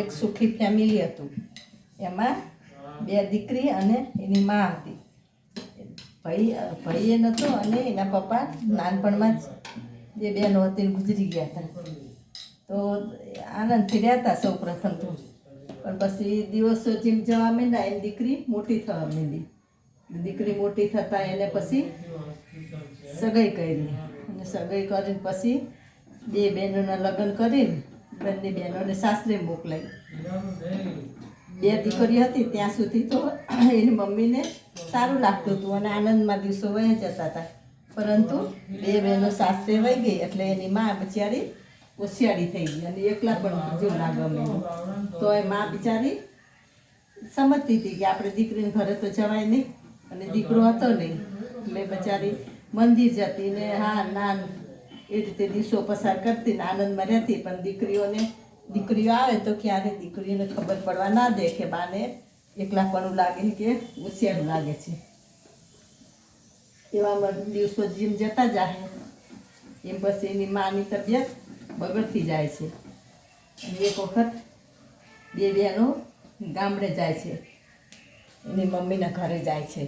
એક સુખી ફેમિલી હતું. એમાં બે દીકરી અને એની મા હતી. ભાઈ, ભાઈએ નહોતો અને એના પપ્પા નાનપણમાં જ બે બેનો હતી ગુજરી ગયા હતા. તો આનંદથી રહેતા સૌ પ્રથમ તો. પણ પછી દિવસો જેમ જવા માંડ્યા, એમ દીકરી મોટી થવા માંડી. દીકરી મોટી થતાં એને પછી સગાઈ કરી. અને સગાઈ કરીને પછી બે બહેનોના લગ્ન કરીને બંને બહેનોને સાસરે મોકલાઈ. બે દીકરી હતી, ત્યાં સુધી તો એની મમ્મીને સારું લાગતું હતું અને આનંદમાં દિવસો વહી જતા હતા. પરંતુ બે બહેનો સાસરે વહી ગઈ એટલે એની મા બિચારી હોશિયારી થઈ ગઈ અને એકલા પણ જો ના ગમે તો એ મા બિચારી સમજતી હતી કે આપણે દીકરીને ઘરે તો જવાય નહીં અને દીકરો હતો નહીં. એટલે બિચારી મંદિર જતી ને હા, ના એ રીતે દિવસો પસાર કરતી ને આનંદમાં રહેતી. પણ દીકરીઓને, દીકરીઓ આવે તો ક્યારે દીકરીઓને ખબર પડવા ના દે કે બાને એકલાપણું લાગે કે હોશિયાર લાગે છે. એવામાં દિવસો જીમ જતા જાય એમ પછી એની માની તબિયત બગડતી જાય છે. અને એક વખત બે બહેનો ગામડે જાય છે. એની મમ્મીના ઘરે જાય છે.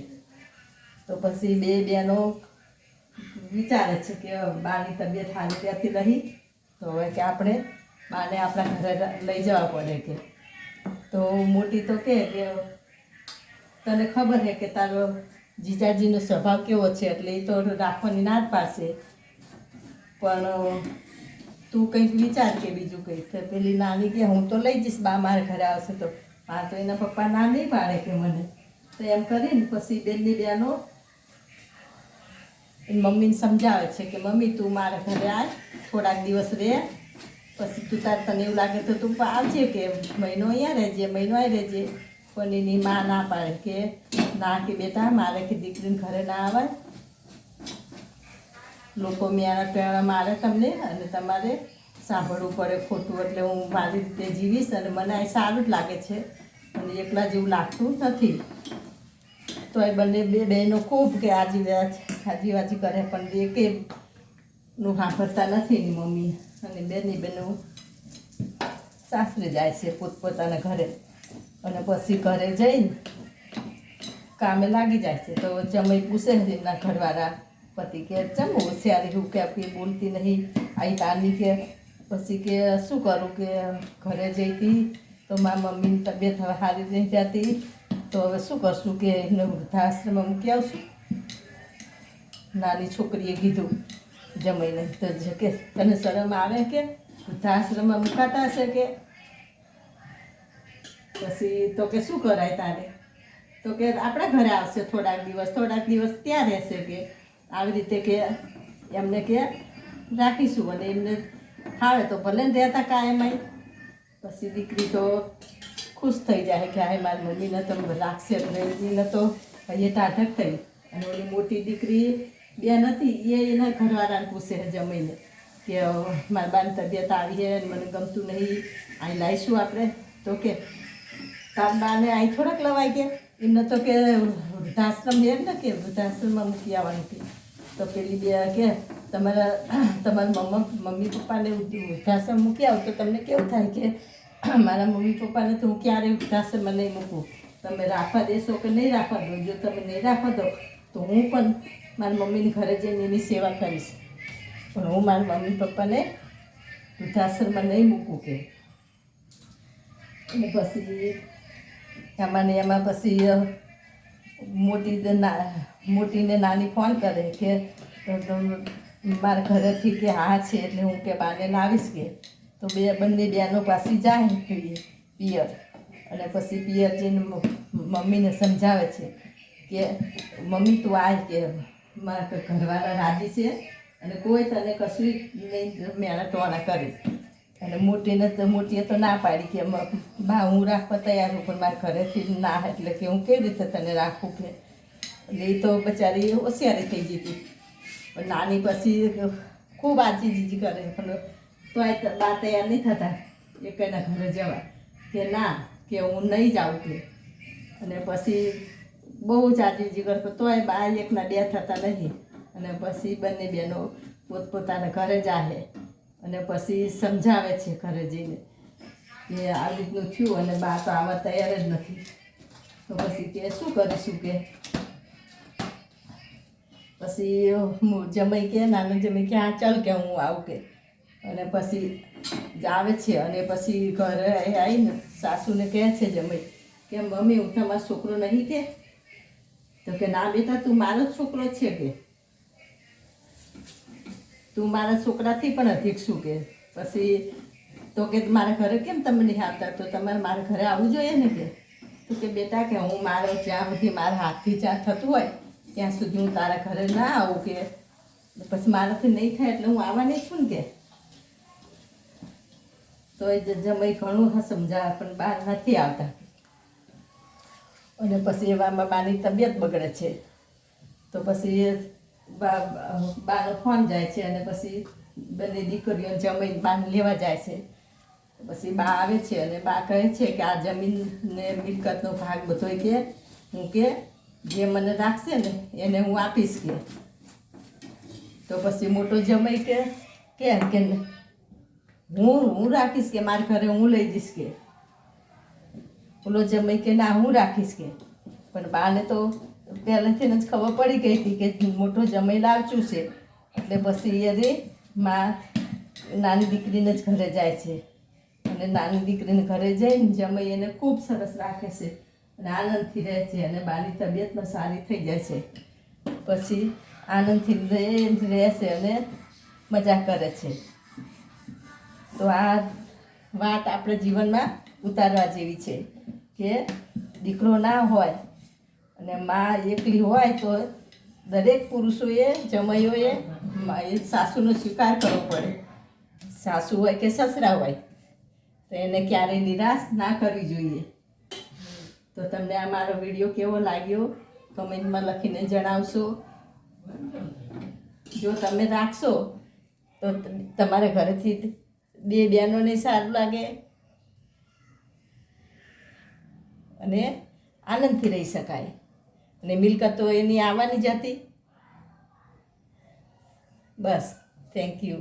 તો પછી બે બહેનો વિચારે છે કે બાની તબિયત સારી ત્યાંથી નહીં, તો હવે કે આપણે બાને આપણા ઘરે લઈ જવા પડે કે. તો મોટી તો કે તને ખબર છે કે તારો જીજાજીનો સ્વભાવ કેવો છે એટલે એ તો રાખવાની ના જ પાસે. પણ તું કંઈક વિચાર કે બીજું કંઈક. તો પેલી નાની કે હું તો લઈ જઈશ, બા મારા ઘરે આવશે તો. હા તો એના પપ્પા ના નહીં પાડે કે મને. તો એમ કરીને પછી બેનની એની મમ્મીને સમજાવે છે કે, મમ્મી, તું મારે ઘરે આવ થોડાક દિવસ રહે, પછી તું તાર તને એવું લાગે તો તું આવજે કે મહિનો અહીંયા રહેજે, મહિનો અહીં રહેજે. પણ એની મા ના પાડે કે, ના કે બેટા, મારે કે દીકરીને ઘરે ના આવે લોકો મેળા પેળા મારે તમને અને તમારે સાંભળવું પડે ખોટું, એટલે હું મારી રીતે જીવીશ અને મને એ સારું જ લાગે છે અને એકલા જેવું લાગતું નથી. તો એ બંને બે બહેનો ખૂબ કે આજી આજી વાજી કરે પણ એ કે નું સાંભળતા નથી એની મમ્મી. અને બેની બેનું સાસરે જાય છે પોતપોતાના ઘરે. અને પછી ઘરે જઈને કામે લાગી જાય છે. તો જમઈ પૂછે એમના ઘરવાળા પતિ કે, ચમ હોશિયારી હું કે આપી બોલતી નહીં? આવી તાની કે? પછી કે, શું કરું કે ઘરે જઈતી? તો મારા મમ્મીની તબિયત હવે સારી નહીં જતી તો હવે શું કરશું કે એને વૃદ્ધાશ્રમમાં મૂકી આવશું. નાની છોકરીએ કીધું જમીને તો કે. તને શરમ આવે કે? વૃદ્ધાશ્રમમાં મુકાતા હશે કે? પછી તો કે શું કરાય તારે? તો કે આપણા ઘરે આવશે થોડાક દિવસ થોડાક દિવસ ત્યાં રહેશે કે. આવી રીતે કે એમને કે, રાખીશું અને એમને ફાવે તો ભલે ને રહેતા કાયમ પછી દીકરી તો ખુશ થઈ જાય કે હા મારી મમ્મીને તો રાખશે મમ્મીને તો અહીંયા ટાઢક થઈ. અને ઓલી મોટી દીકરી બે નથી, એ એના ઘરવાળાને પૂછે જમીને કે મારા બાની તબિયત આવી છે મને ગમતું નહીં, અહીં લાવીશું આપણે? તો કે, તાર બાને અહીં થોડાક લવાઈ કે એમને તો કે, વૃદ્ધાશ્રમ એમ ને કે, વૃદ્ધાશ્રમમાં મૂકી આવવાનું કે તો પેલી બે કે, તમારા તમારા મમ્મા, મમ્મી પપ્પાને વૃદ્ધાશ્રમ મૂકી આવો. તો તમને કેવું થાય કે, મારા મમ્મી પપ્પાને તો હું ક્યારે વૃદ્ધાશ્રમમાં નહીં મૂકું? તમે રાખવા દેશો કે નહીં રાખવા દો? જો તમે નહીં રાખવા દો, તો હું પણ મારી મમ્મીની ઘરે જઈને એની સેવા કરીશ. પણ હું મારા મમ્મી પપ્પાને વૃદ્ધાશ્રમમાં નહીં મૂકું કે. અને પછી એમાં ને એમાં પછી મોટી મોટીને નાની ફોન કરે કે મારા ઘરેથી કે હા છે એટલે હું કે બાને લાવીશ કે. તો બે, બંને બહેનો પાસે જાય પીએ, પિયર. અને પછી પિયર જઈને મમ્મીને સમજાવે છે કે, મમ્મી તું આ કે. મારા ઘરવાળા રાજી છે અને કોઈ તને કશું નહીં મેળા ટોળા કરે અને મોટીને તો, મોટીએ તો ના પાડી કે બા, હું રાખવા તૈયાર હું, પણ મારા ઘરેથી ના, એટલે કે હું કેવી રીતે તને રાખું કે? એટલે એ તો બચારી હોશિયારી થઈ ગઈ પણ નાની પછી ખૂબ આજી જીજી કરે પણ તો આ બા તૈયાર નહીં થતા એક એના ઘરે જવા કે ના, કે હું નહીં જાઉં કે. અને પછી બહુ જ આજીજી તો તોય બા એકના બે થતા નહીં. અને પછી બંને બહેનો પોતપોતાના ઘરે જાહે. અને પછી સમજાવે છે ઘરે જઈને કે આવી રીતનું થયું અને બા તો આવા તૈયાર જ નથી. તો પછી કે શું કરીશું કે? પછી જમાઈ કે, નાનું જમાઈ કે, હા, ચાલ કે હું આવું કે. અને પછી આવે છે અને પછી ઘરે આવીને સાસુને કહે છે જમાઈ કે, મમ્મી, હું તમારો છોકરો નહીં કે? તો કે, ના બેટા, તું મારો જ છોકરો છે કે. તું મારા છોકરાથી પણ અધિક શું કે? પછી તો કે, મારા ઘરે કેમ તમે નહીં આવતા? તો તમારે મારા ઘરે આવવું જોઈએ ને કે? તો કે, બેટા, કે હું મારો, જ્યાં સુધી મારા હાથથી જ્યાં થતું હોય, ત્યાં સુધી હું તારા ઘરે ના આવું કે. પછી મારાથી નહીં થાય એટલે હું આવવાની છું ને કે? તો એ જમાઈ ઘણું સમજાવે, પણ બહાર નથી આવતા. અને પછી એવામાં બાની તબિયત બગડે છે. તો પછી એ બાનો ફોન જાય છે અને પછી બંને દીકરીઓ જમીન બાન લેવા જાય છે. પછી બા આવે છે અને બા કહે છે કે આ જમીન ને મિલકતનો ભાગ બધોય કે હું કે જે મને રાખશે ને એને હું આપીશ કે. તો પછી મોટો જમાઈ કે કે હું હું રાખીશ કે મારા ઘરે હું લઈ જઈશ કે. ઓલો જમાઈ કે ના, હું રાખીશ કે. પણ બાને તો પહેલેથી જ ખબર પડી ગઈ હતી કે મોટો જમાઈ લાવચું છે. એટલે પછી એ રે માં નાની દીકરીને જ ઘરે જાય છે. અને નાની દીકરીને ઘરે જઈને જમાઈ એને ખૂબ સરસ રાખે છે. અને આનંદથી રહે છે અને બાની તબિયત પણ સારી થઈ જાય છે. પછી આનંદથી રહે છે અને મજા કરે છે. તો આ વાત આપણે જીવનમાં ઉતારવા જેવી છે. કે દીકરો ના હોય અને મા એકલી હોય તો દરેક પુરુષોએ જમાઈઓએ મા- એ સાસુનો સ્વીકાર કરવો પડે. સાસુ હોય કે સસરા હોય, તો એને ક્યારેય નિરાશ ના કરવી જોઈએ. તો તમને આ મારો વીડિયો કેવો લાગ્યો? કમેન્ટમાં લખીને જણાવશો. જો તમે રાખશો, ત- તમારા ઘરેથી બે બહેનોને સારું લાગે. અને આનંદથી રહી શકાય. અને મિલકત તો એની આવવાની જ હતી. બસ થેન્ક યુ